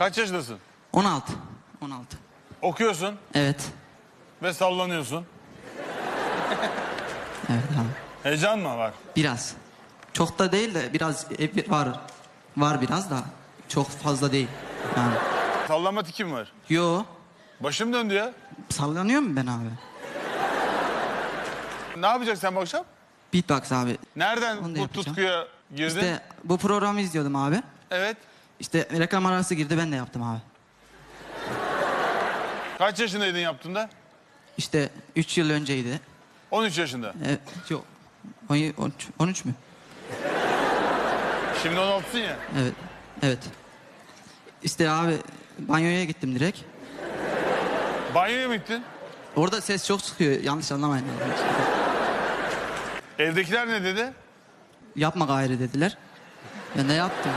Kaç yaşındasın? 16. 16. Okuyorsun Evet. ve sallanıyorsun. Evet abi. Heyecan mı var? Biraz. Çok da değil de biraz e, var. Var biraz da. Çok fazla değil. Yani. Sallanma tikim var. Yo. Başım döndü ya. Sallanıyor mu ben abi? Ne yapacaksın sen bu akşam? Beatbox abi. Nereden Onu da bu yapacağım. tutkuya girdin? İşte bu programı izliyordum abi. Evet. İşte reklam arası girdi ben de yaptım abi. Kaç yaşındaydın yaptığında? İşte 3 yıl önceydi. 13 yaşında. Evet, yok. 13, 13 mü? Şimdi 16'sın ya. Evet. Evet. İşte abi banyoya gittim direkt. Banyoya mı gittin? Orada ses çok çıkıyor. Yanlış anlamayın. Evdekiler ne dedi? Yapma gayrı dediler. Ben de yaptım.